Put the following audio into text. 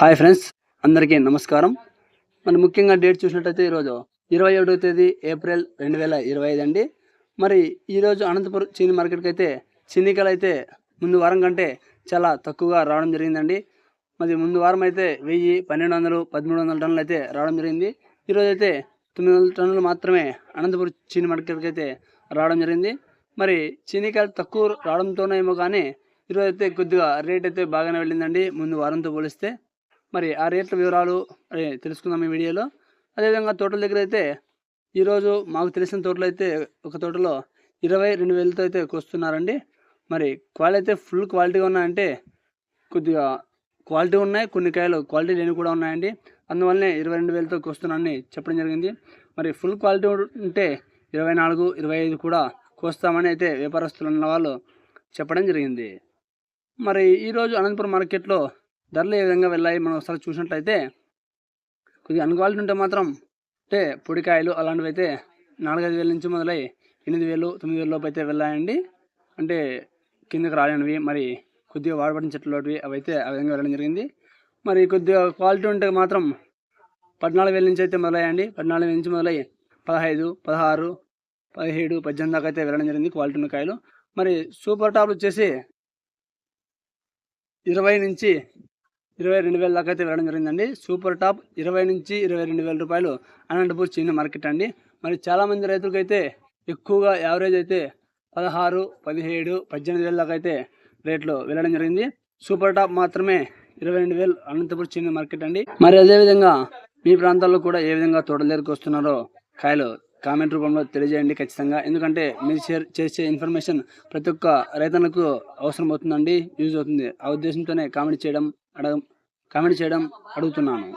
Hi friends అందరికీ నమస్కారం. మరి ముఖ్యంగా డేట్ చూసినట్టయితే ఈరోజు ఇరవై ఏడవ తేదీ ఏప్రిల్ రెండు వేల ఇరవై ఐదు అండి. మరి ఈరోజు అనంతపురం చీని మార్కెట్కి అయితే చిన్నికలు అయితే ముందు వారం కంటే చాలా తక్కువగా రావడం జరిగిందండి. మరి ముందు వారం అయితే వెయ్యి పన్నెండు వందలు పదమూడు వందల టన్నులు అయితే రావడం జరిగింది. ఈరోజు అయితే తొమ్మిది వందల టన్నులు మాత్రమే అనంతపురం చీని మార్కెట్కి అయితే రావడం జరిగింది. మరి చీనికాయలు తక్కువ రావడంతోనేమో కానీ ఈరోజు అయితే కొద్దిగా రేట్ అయితే బాగానే వెళ్ళిందండి. ముందు వారంతో పోలిస్తే మరి ఆ రేట్ల వివరాలు తెలుసుకుందాం ఈ వీడియోలో. అదేవిధంగా తోటల దగ్గర అయితే ఈరోజు మాకు తెలిసిన తోటలు అయితే ఒక తోటలో ఇరవై రెండు వేలతో అయితే కోస్తున్నారండి. మరి క్వాలిటీ అయితే ఫుల్ క్వాలిటీగా ఉన్నాయంటే కొద్దిగా క్వాలిటీ ఉన్నాయి కొన్ని కాయలు క్వాలిటీ లేని కూడా ఉన్నాయండి. అందువల్లనే ఇరవై రెండు వేలతో కోస్తున్నానని చెప్పడం జరిగింది. మరి ఫుల్ క్వాలిటీ ఉంటే ఇరవై నాలుగు ఇరవై ఐదు కూడా కోస్తామని అయితే వ్యాపారస్తులు ఉన్న వాళ్ళు చెప్పడం జరిగింది. మరి ఈరోజు అనంతపురం మార్కెట్లో ధరలు ఏ విధంగా వెళ్ళాయి మనం ఒకసారి చూసినట్లయితే కొద్దిగా అన్క్వాలిటీ ఉంటే మాత్రం అంటే పొడికాయలు అలాంటివి అయితే నాలుగైదు వేల నుంచి మొదలై ఎనిమిది వేలు తొమ్మిది వేల లోపు అయితే వెళ్ళాయండి. అంటే కిందకి రాలేనివి మరి కొద్దిగా వాడబడిన చెట్లు అవి అయితే ఆ విధంగా వెళ్ళడం జరిగింది. మరి కొద్దిగా క్వాలిటీ ఉంటే మాత్రం పద్నాలుగు వేల నుంచి అయితే మొదలయ్యండి పద్నాలుగు వేల నుంచి మొదలై పదహైదు పదహారు పదిహేడు పద్దెనిమిది దాకా అయితే వెళ్ళడం జరిగింది క్వాలిటీ ఉన్న కాయలు. మరి సూపర్ టాప్లు వచ్చేసి ఇరవై నుంచి ఇరవై రెండు వేల దాకా అయితే వెళ్ళడం జరిగిందండి. సూపర్ టాప్ ఇరవై నుంచి ఇరవై రెండు వేల రూపాయలు అనంతపూర్ చిన్న మార్కెట్ అండి. మరి చాలామంది రైతులకైతే ఎక్కువగా యావరేజ్ అయితే పదహారు పదిహేడు పద్దెనిమిది వేల దాకా అయితే రేట్లు వెళ్ళడం జరిగింది. సూపర్ టాప్ మాత్రమే ఇరవై రెండు వేలు అనంతపూర్ చిన్న మార్కెట్ అండి. మరి అదేవిధంగా మీ ప్రాంతాల్లో కూడా ఏ విధంగా తోటల వస్తున్నారో కాయలు కామెంట్ రూపంలో తెలియజేయండి ఖచ్చితంగా. ఎందుకంటే మీరు షేర్ చేసే ఇన్ఫర్మేషన్ ప్రతి ఒక్క రైతన్నకు అవసరం అవుతుందండి యూజ్ అవుతుంది. ఆ ఉద్దేశంతోనే కామెంట్ చేయడం అడగ కామెంట్ చేయడం అడుగుతున్నాను.